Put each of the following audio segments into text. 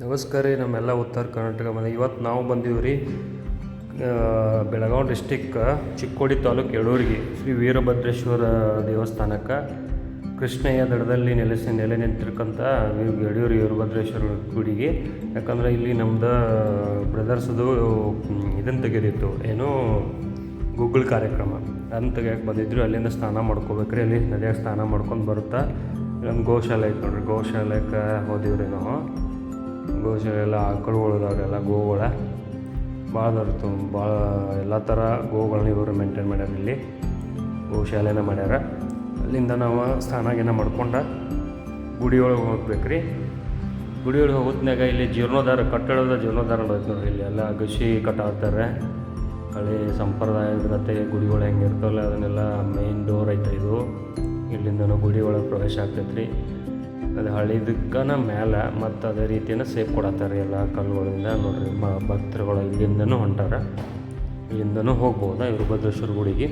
ನಮಸ್ಕಾರ ರೀ, ನಮ್ಮೆಲ್ಲ ಉತ್ತರ ಕರ್ನಾಟಕ ಮಂದಿ ಇವತ್ತು ನಾವು ಬಂದೀವಿ ರೀ ಬೆಳಗಾವಿ ಡಿಸ್ಟಿಕ್ ಚಿಕ್ಕೋಡಿ ತಾಲೂಕು ಎಳೂರಿಗೆ ಶ್ರೀ ವೀರಭದ್ರೇಶ್ವರ ದೇವಸ್ಥಾನಕ್ಕೆ ಕೃಷ್ಣಯ್ಯ ದಡದಲ್ಲಿ ನೆಲೆಸಿ, ನೆಲೆ ವೀರ ಯಡಿಯೂರು ವೀರಭದ್ರೇಶ್ವರ ಗುಡಿಗೆ. ಯಾಕಂದ್ರೆ ಇಲ್ಲಿ ನಮ್ದು ಬ್ರದರ್ಸದು ಇದನ್ನು ತೆಗೆದಿತ್ತು. ಏನು ಗೂಗಲ್ ಕಾರ್ಯಕ್ರಮ. ಅದನ್ನು ತೆಗಿಯೋಕೆ ಬಂದಿದ್ರು. ಅಲ್ಲಿಂದ ಸ್ನಾನ ಮಾಡ್ಕೋಬೇಕ್ರಿ. ಅಲ್ಲಿ ನದಿಯಾಗ ಸ್ನಾನ ಮಾಡ್ಕೊಂಡು ಬರುತ್ತಾ. ಇಲ್ಲೊಂದು ಗೋಶಾಲೆ ಐತೆ ನೋಡ್ರಿ. ಗೋಶಾಲೆಗೆ ಹೋದಿವ್ರಿ ನಾವು. ಗೋಶಾಲೆ ಎಲ್ಲ ಆಕಳುಗಳು ಅದಾವ್ರೆಲ್ಲ ಗೋಗಳ ಭಾಳ ದೊರೆತು ಭಾಳ ಎಲ್ಲ ಥರ ಗೋಗಳನ್ನ ಇವರು ಮೇಂಟೈನ್ ಮಾಡ್ಯಾರ ಇಲ್ಲಿ. ಗೋಶಾಲೆನ ಮಾಡ್ಯಾರ. ಅಲ್ಲಿಂದ ನಾವು ಸ್ನಾನ ಗೀನ ಮಾಡ್ಕೊಂಡು ಗುಡಿ ಒಳಗೆ ಹೋಗ್ಬೇಕು ರೀ ಗುಡಿ ಒಳಗೆ ಹೋಗೋತ್ನಾಗ ಇಲ್ಲಿ ಜೀರ್ಣೋದ್ಧಾರ, ಕಟ್ಟಡದ ಜೀರ್ಣೋದ್ಧಾರ ನೋಡೋದು ನೋಡ್ರಿ ಇಲ್ಲಿ. ಎಲ್ಲ ಗಸಿ ಕಟ್ಟಾಡ್ತಾರೆ. ಹಳೆ ಸಂಪ್ರದಾಯದ ಕತೆ ಗುಡಿಗಳು ಹೆಂಗೆ ಇರ್ತವಲ್ಲ, ಅದನ್ನೆಲ್ಲ ಮೇನ್ ಡೋರ್ ಐತೆ ಇದು. ಇಲ್ಲಿಂದ ಗುಡಿ ಪ್ರವೇಶ ಆಗ್ತೈತೆ ರೀ ಅದು ಹಳಿದಕ್ಕನ ಮೇಲೆ ಮತ್ತು ಅದೇ ರೀತಿನ ಸೇಫ್ ಕೊಡತ್ತಾರೆ ಎಲ್ಲ ಕಲ್ಲುಗಳಿಂದ. ನೋಡ್ರಿ, ಮ, ಭಕ್ತರುಗಳು ಇಲ್ಲಿಂದನೂ ಹೊಂಟಾರ. ಇಲ್ಲಿಂದನೂ ಹೋಗ್ಬೋದಾ ವೀರಭದ್ರೇಶ್ವರ ಗುಡಿಗೆ?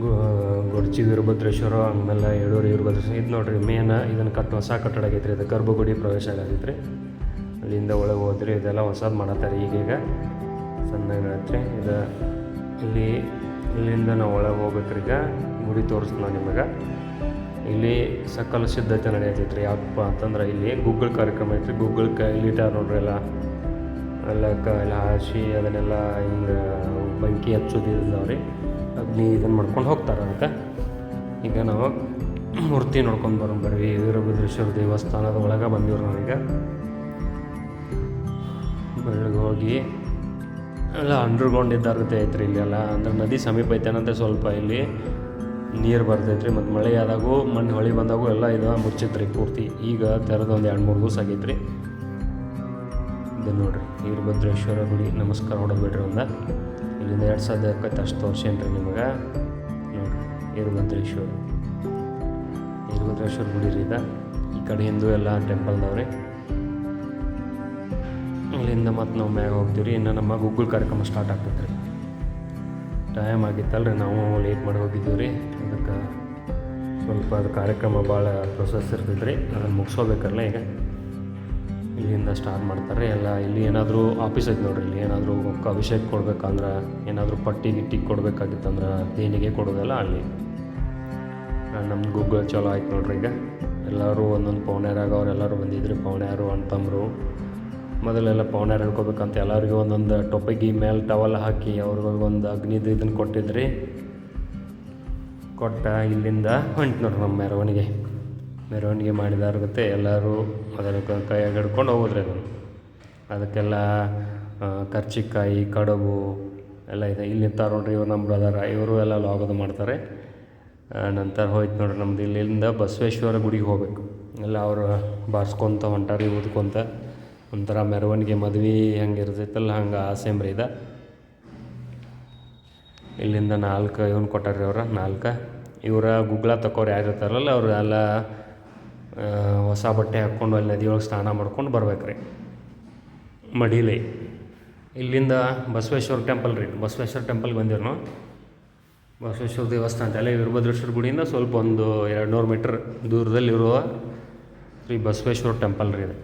ಗು- ಗೊರ್ಚಿ ವೀರಭದ್ರೇಶ್ವರ, ಆಮೇಲೆ ಏಳೂರು ವೀರಭದ್ರೇಶ್ವರ, ಇದು ನೋಡ್ರಿ ಮೇನ್ ಇದನ್ನು ಕಟ್ಟು ಹೊಸ ಕಟ್ಟಡ ಆಗೈತೆ ರೀ ಇದು ಗರ್ಭಗುಡಿ ಪ್ರವೇಶ ಆಗೈತೆ ರೀ ಅಲ್ಲಿಂದ ಒಳಗೆ ಹೋದ್ರಿ ಇದೆಲ್ಲ ಹೊಸದು ಮಾಡತ್ತಾರೆ ಈಗೀಗ. ಸಣ್ಣಗೆ ಐತ್ರಿ ಇದು ಇಲ್ಲಿ ಇಲ್ಲಿಂದ ನಾವು ಒಳಗೆ ಈಗ ಗುಡಿ ತೋರಿಸ್ತೀನಿ ನಿಮಗೆ. ಇಲ್ಲಿ ಸಕಲ ಸಿದ್ಧತೆ ನಡೆಯತೈತ್ರಿ. ಯಾಕಪ್ಪ ಅಂತಂದ್ರೆ ಇಲ್ಲಿ ಗೂಗಲ್ ಕಾರ್ಯಕ್ರಮ ಐತ್ರಿ? ಗೂಗಲ್ ಕೈಲಿಟ್ಟಾರ ನೋಡ್ರಿ ಎಲ್ಲ. ಎಲ್ಲ ಕ ಎಲ್ಲ ಹಾಸಿ ಅದನ್ನೆಲ್ಲ ಹಿಂಗೆ ಬೆಂಕಿ ಹಚ್ಚೋದು ರೀ ಅಗ್ನಿ ಇದನ್ನು ಮಾಡ್ಕೊಂಡು ಹೋಗ್ತಾರೆ ಅದಕ್ಕೆ. ಈಗ ನಾವು ಮೂರ್ತಿ ನೋಡ್ಕೊಂಡು ಬರೋಣ ಬರ್ರಿ. ವೀರಭದ್ರೇಶ್ವರ ದೇವಸ್ಥಾನದ ಒಳಗೆ ಬಂದಿವ್ರಿ ನಾವೀಗ ಬೆಳಗ್ಗೆ ಹೋಗಿ ಎಲ್ಲ ಅಂಡರ್ಗ್ರೌಂಡ್ ಇದ್ದಾರತೆ ಐತ್ರಿ ಇಲ್ಲಿ ಎಲ್ಲ. ಅಂದ್ರೆ ನದಿ ಸಮೀಪ ಐತೇನಂತೆ ಸ್ವಲ್ಪ ಇಲ್ಲಿ. ನೀರು ಬರ್ತೈತ್ರಿ ಮತ್ತು ಮಳೆ ಆದಾಗೂ, ಮಣ್ಣು ಹೊಳಿ ಬಂದಾಗೂ ಎಲ್ಲ ಇದು ಮುಚ್ಚಿತ್ರಿ ಪೂರ್ತಿ. ಈಗ ತೆರೆದು ಒಂದು ಎರಡು ಮೂರು ದಿವಸ ಆಗೈತ್ರಿ. ಇದು ನೋಡಿರಿ, ವೀರಭದ್ರೇಶ್ವರ ಗುಡಿ. ನಮಸ್ಕಾರ ಹೊಡೋದ್ಬಿಡ್ರಿ ಒಂದ. ಇಲ್ಲಿಂದ ಎರಡು ಸಾವಿರದ ಇಪ್ಪತ್ತು ಅಷ್ಟು ತೋರ್ಸೇನ್ರಿ ನಿಮಗೆ? ನೋಡ್ರಿ, ವೀರಭದ್ರೇಶ್ವರ. ವೀರಭದ್ರೇಶ್ವರ ಗುಡಿ ರೀ ಇದ. ಈ ಕಡೆ ಹಿಂದೂ ಎಲ್ಲ ಟೆಂಪಲ್ದವ್ರಿ ಇಲ್ಲಿಂದ ಮತ್ತು ನಾವು ಮ್ಯಾಗ ಹೋಗ್ತೀವಿ ರೀ ಇನ್ನು ನಮ್ಮ ಗೂಗಲ್ ಕಾರ್ಯಕ್ರಮ ಸ್ಟಾರ್ಟ್ ಆಗ್ತೈತೆ ರೀ ಟೈಮ್ ಆಗಿತ್ತಲ್ರಿ ನಾವು ಲೇಟ್ ಮಾಡಿ ಹೋಗಿದ್ದೀವಿ ರೀ. ಅದಕ್ಕೆ ಸ್ವಲ್ಪ ಅದು ಕಾರ್ಯಕ್ರಮ ಭಾಳ ಪ್ರೊಸೆಸ್ ಇರ್ತೈತೆ ರೀ ಅದನ್ನು ಮುಗಿಸೋಬೇಕಲ್ಲ ಈಗ. ಇಲ್ಲಿಂದ ಸ್ಟಾರ್ಟ್ ಮಾಡ್ತಾರೆ. ಎಲ್ಲ ಇಲ್ಲಿ ಏನಾದರೂ ಆಫೀಸ್ ಐತೆ ನೋಡ್ರಿ. ಇಲ್ಲಿ ಏನಾದರೂ ಅಭಿಷೇಕ ಕೊಡಬೇಕಂದ್ರೆ, ಏನಾದರೂ ಪಟ್ಟಿ ಗಿಟ್ಟಿ ಕೊಡ್ಬೇಕಾಗಿತ್ತಂದ್ರೆ ದೇಣಿಗೆ ಕೊಡೋದಲ್ಲ ಅಲ್ಲಿ. ನಮ್ಮ ಗೂಗಲ್ ಚಲೋ ಆಯ್ತು ನೋಡ್ರಿ ಈಗ. ಎಲ್ಲರೂ ಒಂದೊಂದು ಪೌಣ್ಯಾರಾಗ ಅವರೆಲ್ಲರೂ ಬಂದಿದ್ರು. ಅಣ್ಣ ಅಣ್ತಂಬರು ಮೊದಲೆಲ್ಲ ಪೌಣ್ಯಾರು ಹೇಳ್ಕೊಬೇಕಂತ ಎಲ್ಲರಿಗೂ ಒಂದೊಂದು ಟೊಪ್ಪಗಿ ಮೇಲೆ ಟವಲ್ ಹಾಕಿ ಅವ್ರಿಗೊಂದು ಅಗ್ನಿದು ಇದನ್ನು ಕೊಟ್ಟಿದ್ರಿ. ಕೊಟ್ಟ ಇಲ್ಲಿಂದ ಹೊಂಟು ನೋಡ್ರಿ ನಮ್ಮ ಮೆರವಣಿಗೆ. ಮೆರವಣಿಗೆ ಮಾಡಿದಾರ್ಗತ್ತೆ ಎಲ್ಲರೂ ಅದರ ಕೈಯಾಗ ಹಿಡ್ಕೊಂಡು ಹೋಗೋದ್ರಿ ಅದನ್ನು. ಅದಕ್ಕೆಲ್ಲ ಕರ್ಚಿಕಾಯಿ, ಕಡುಬು ಎಲ್ಲ ಇದೆ. ಇಲ್ಲಿ ಇರ್ತಾರೆ ನೋಡ್ರಿ ಇವ್ರು ನಮ್ಮ ಬ್ರದರ ಇವರು ಎಲ್ಲ ಲಾಗದು ಮಾಡ್ತಾರೆ. ನಂತರ ಹೋಯ್ತು ನೋಡ್ರಿ ನಮ್ದು ಇಲ್ಲಿಂದ ಬಸವೇಶ್ವರ ಗುಡಿಗೆ ಹೋಗ್ಬೇಕು. ಎಲ್ಲ ಅವರು ಬಾರ್ಸ್ಕೊತ ಹೊಂಟಾರಿ ಊದ್ಕೊಂತ ಒಂಥರ ಮೆರವಣಿಗೆ ಮದುವೆ ಹಂಗೆ ಇರ್ತೈತಲ್ಲ ಹಂಗೆ ಆಸೆಂಬ್ರಿ ಇದೆ. ಇಲ್ಲಿಂದ ನಾಲ್ಕು ಇವನು ಕೊಟ್ಟಾರ್ರಿ ಅವ್ರ ನಾಲ್ಕು. ಇವರ ಗುಗ್ಲ ತಕ್ಕೋರು ಯಾರು ಇರ್ತಾರಲ್ಲ ಅವ್ರು ಎಲ್ಲ ಆ, ಹೊಸ ಬಟ್ಟೆ ಹಾಕ್ಕೊಂಡು ಅಲ್ಲಿ ನದಿಯೊಳಗೆ ಸ್ನಾನ ಮಾಡ್ಕೊಂಡು ಬರ್ಬೇಕ್ರಿ. ಮಡಿಲಿ. ಇಲ್ಲಿಂದ ಬಸವೇಶ್ವರ ಟೆಂಪಲ್ ರೀ ಬಸವೇಶ್ವರ ಟೆಂಪಲ್ಗೆ ಬಂದಿರು ಬಸವೇಶ್ವರ ದೇವಸ್ಥಾನ ಅಂತ ಅಲ್ಲೇ ವೀರಭದ್ರೇಶ್ವರ ಗುಡಿಯಿಂದ ಸ್ವಲ್ಪ ಒಂದು ಎರಡು ನೂರು ಮೀಟ್ರ್ ದೂರದಲ್ಲಿರುವ ಶ್ರೀ ಬಸವೇಶ್ವರ ಟೆಂಪಲ್ ರೀ ಇದು.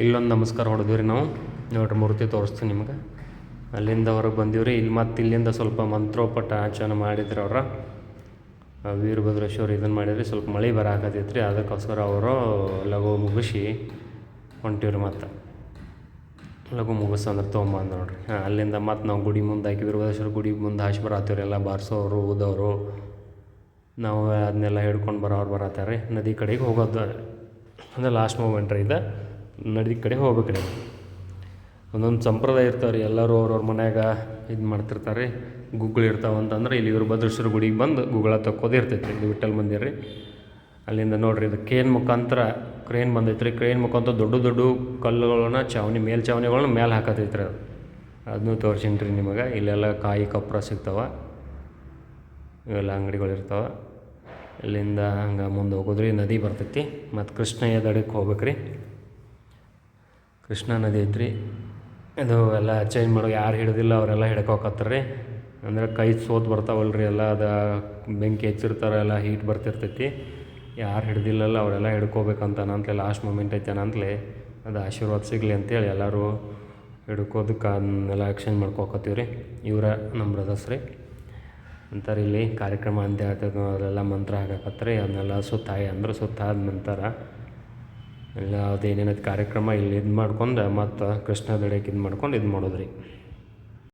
ಇಲ್ಲೊಂದು ನಮಸ್ಕಾರ ಹೊಡೆದ್ವಿ ರೀ ನಾವು? ನೋಡ್ರಿ, ಮೂರ್ತಿ ತೋರಿಸ್ತೀವಿ ನಿಮ್ಗೆ. ಅಲ್ಲಿಂದ ಹೊರಗೆ ಬಂದೀವಿ ರೀ ಇಲ್ಲಿ ಮತ್ತು ಇಲ್ಲಿಂದ ಸ್ವಲ್ಪ ಮಂತ್ರೋಪಟ ಆಚರಣೆ ಮಾಡಿದ್ರು ಅವ್ರ. ವೀರಭದ್ರೇಶ್ವರ್ ಇದನ್ನು ಮಾಡಿದ್ರಿ. ಸ್ವಲ್ಪ ಮಳೆ ಬರಾಕತ್ತೈತೆ ರೀ ಅದಕ್ಕೋಸ್ಕರ ಅವರು ಲಘು ಮುಗಿಸಿ ಹೊಂಟಿವ್ರಿ ಮತ್ತು. ಲಘು ಮುಗಿಸ್ ಅಂದ್ರೆ ತೊಗೊಂಬಂದು ನೋಡ್ರಿ. ಹಾಂ, ಅಲ್ಲಿಂದ ಮತ್ತು ನಾವು ಗುಡಿ ಮುಂದೆ ಹಾಕಿ ವೀರಭದ್ರೇಶ್ವರ ಗುಡಿ ಮುಂದೆ ಹಾಸಿ ಬರತ್ತೀವ್ರಿ. ಎಲ್ಲ ಬಾರಿಸೋರು, ಊದೋರು. ನಾವು ಅದನ್ನೆಲ್ಲ ಹಿಡ್ಕೊಂಡು ಬರೋರು ಬರತ್ತಾರೆ. ರೀ ನದಿ ಕಡೆಗೆ ಹೋಗೋದು. ಅಂದರೆ ಲಾಸ್ಟ್ ಮೂಮೆಂಟ್ ರೀ ಇದು. ನದಿ ಕಡೆ ಹೋಗ್ಬೇಕು ರೀ ಒಂದೊಂದು ಸಂಪ್ರದಾಯ ಇರ್ತಾವೆ ರೀ ಎಲ್ಲರೂ ಅವ್ರವ್ರ ಮನ್ಯಾಗ ಇದು ಮಾಡ್ತಿರ್ತಾರೆ ರೀ ಗುಗ್ಗಳು ಇರ್ತಾವೆ ಅಂತಂದ್ರೆ ಇಲ್ಲಿ ಇವರು ಭದ್ರೇಶ್ವರ ಗುಡಿಗೆ ಬಂದು ಗುಗ್ಗಳ ತಕ್ಕೋದು ಇರ್ತೈತೆ ಇದು ವಿಠಲ್ ಮಂದಿರ ರೀ. ಅಲ್ಲಿಂದ ನೋಡಿರಿ, ಇದು ಕ್ರೇನ್ ಮುಖಾಂತರ, ಕ್ರೇನ್ ಬಂದೈತೆ ರೀ ಕ್ರೇನ್ ಮುಖಾಂತರ ದೊಡ್ಡ ದೊಡ್ಡ ಕಲ್ಲುಗಳನ್ನ, ಚಾವಣಿ ಮೇಲ್ ಚಾವಣಿಗಳನ್ನ ಮೇಲೆ ಹಾಕತೈತೆ ರೀ ಅದು. ಅದನ್ನೂ ನಿಮಗೆ. ಇಲ್ಲೆಲ್ಲ ಕಾಯಿ ಕಪ್ರ ಸಿಗ್ತಾವೆ. ಇವೆಲ್ಲ ಅಂಗಡಿಗಳು ಇರ್ತಾವೆ. ಇಲ್ಲಿಂದ ಹಂಗೆ ಮುಂದೆ ಹೋಗೋದ್ರಿ, ನದಿ ಬರ್ತೈತಿ. ಮತ್ತು ಕೃಷ್ಣಯ್ಯ ದಡಕ್ಕೆ ಹೋಗ್ಬೇಕು ರೀ ಕೃಷ್ಣಾ ನದಿ ಐತ್ರಿ. ಇದು ಎಲ್ಲ ಚೇಂಜ್ ಮಾಡೋ ಯಾರು ಹಿಡಿದಿಲ್ಲ, ಅವರೆಲ್ಲ ಹಿಡ್ಕೋಕತ್ತಾರ ರೀ. ಅಂದ್ರೆ ಕೈ ಸೋತ್ ಬರ್ತಾವಲ್ಲ ರೀ ಎಲ್ಲ ಅದು ಬೆಂಕಿ ಹೆಚ್ಚಿರ್ತಾರೆ, ಎಲ್ಲ ಹೀಟ್ ಬರ್ತಿರ್ತೈತಿ. ಯಾರು ಹಿಡ್ದಿಲ್ಲಲ್ಲ, ಅವರೆಲ್ಲ ಹಿಡ್ಕೋಬೇಕಂತ ನಂತಲೇ ಲಾಸ್ಟ್ ಮೂಮೆಂಟ್ ಐತೆ ನಂತಲೇ ಅದು ಆಶೀರ್ವಾದ ಸಿಗಲಿ ಅಂತೇಳಿ ಎಲ್ಲರೂ ಹಿಡ್ಕೋದಕ್ಕೆ ಅದನ್ನೆಲ್ಲ ಎಕ್ಸ್ಚೇಂಜ್ ಮಾಡ್ಕೋಕತ್ತೀವಿ ರೀ. ಇವರ ನಮ್ಮ ಬ್ರದರ್ಸ್ ರೀ. ಅಂತಾರೆ ಇಲ್ಲಿ ಕಾರ್ಯಕ್ರಮ ಅಂತ ಹೇಳ್ತದೆ ಅದೆಲ್ಲ ಮಂತ್ರ ಹಾಕಕತ್ತಾರೆ ಅದನ್ನೆಲ್ಲ ಸುತ್ತಾಯಿ ಅಂದ್ರೆ ಸುತ್ತಾದ ನಂತರ ಎಲ್ಲ ಅದೇನೇನದು ಕಾರ್ಯಕ್ರಮ ಇಲ್ಲಿ ಇದು ಮಾಡ್ಕೊಂಡು ಮತ್ತು ಕೃಷ್ಣ ದಡಕ್ಕೆ ಇದು ಮಾಡ್ಕೊಂಡು ಇದು ಮಾಡೋದು ರೀ